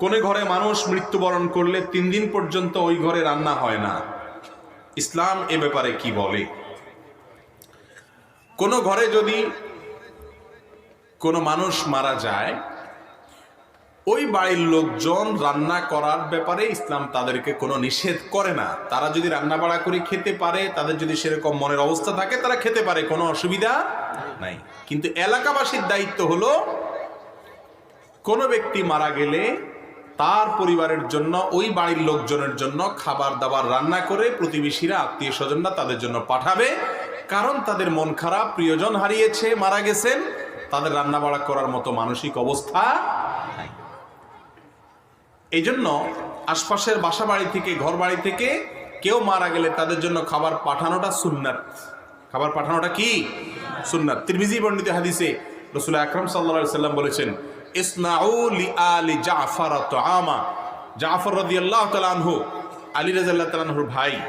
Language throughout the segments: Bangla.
কোনে ঘরে মানুষ মৃত্যুবরণ করলে তিন দিন পর্যন্ত ওই ঘরে রান্না হয় না? ইসলাম এ ব্যাপারে কি বলে? কোনো ঘরে যদি কোনো মানুষ মারা যায়, ওই বাড়ির লোকজন রান্না করার ব্যাপারে ইসলাম তাদেরকে কোনো নিষেধ করে না। তারা যদি রান্না বাড়া করে খেতে পারে, তাদের যদি সেরকম মনের অবস্থা থাকে, তারা খেতে পারে, কোনো অসুবিধা নাই। কিন্তু এলাকাবাসীর দায়িত্ব হলো, কোনো ব্যক্তি মারা গেলে তার পরিবারের জন্য, ওই বাড়ির লোকজনের জন্য খাবার দাবার রান্না করে প্রতিবেশীরা আত্মীয় স্বজনরা তাদের জন্য পাঠাবে। কারণ তাদের মন খারাপ, প্রিয়জন হারিয়েছে, মারা গেছেন। তাদের রান্না বাড়া করার মতো মানসিক অবস্থা এই জন্য আশপাশের বাসা বাড়ি থেকে ঘর বাড়ি থেকে কেউ মারা গেলে তাদের জন্য খাবার পাঠানোটা সুন্নাত। খাবার পাঠানোটা কি? সুন্নাত। তিরমিজি বর্ণিত হাদিসে রসুল আকরম সাল্লা সাল্লাম বলেছেন ইসনাউ লি আলি জাফর আমা জাফর রাদিয়াল্লাহ তাআলা আনহু, আলী রাদিয়াল্লাহু তাআলা ভাই,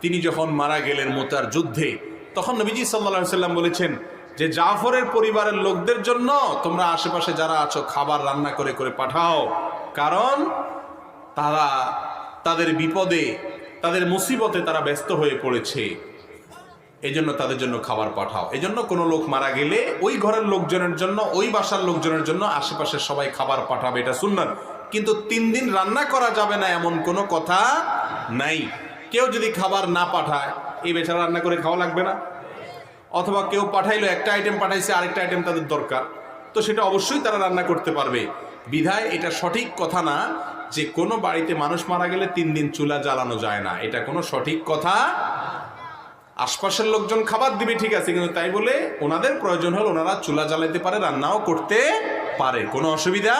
তিনি যখন মারা গেলেন মোতার যুদ্ধে, তখন নবীজি সাল্লাল্লাহু সাল্লাম বলেছেন যে জাফরের পরিবারের লোকদের জন্য তোমরা আশেপাশে যারা আছো খাবার রান্না করে করে পাঠাও। কারণ তারা তাদের বিপদে, তাদের মুসিবতে তারা ব্যস্ত হয়ে পড়েছে। এই জন্য তাদের জন্য খাবার পাঠাও। এই জন্য কোনো লোক মারা গেলে ওই ঘরের লোকজনের জন্য, ওই বাসার লোকজনের জন্য আশেপাশের সবাই খাবার পাঠাবে, এটা সুন্নাত। কিন্তু তিন দিন রান্না করা যাবে না এমন কোনো কথা নাই। কেউ যদি খাবার না পাঠায়, এই বেচারা রান্না করে খাওয়া লাগবে না। অথবা কেউ পাঠাইলো, একটা আইটেম পাঠাইছে, আরেকটা আইটেম তাদের দরকার। তো সেটা অবশ্যই তারা রান্না করতে পারবে। বিধায় এটা সঠিক কথা না যে কোনো বাড়িতে মানুষ মারা গেলে তিন দিন চুলা জ্বালানো যায় না। এটা কোনো সঠিক কথা আশপাশের লোকজন খাবার দিবে, ঠিক আছে, কিন্তু তাই বলে ওনাদের প্রয়োজন হল ওনারা চুলা জ্বালাইতে পারে, রান্নাও করতে পারে, কোনো অসুবিধা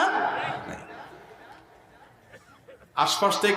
আশপাশ থেকে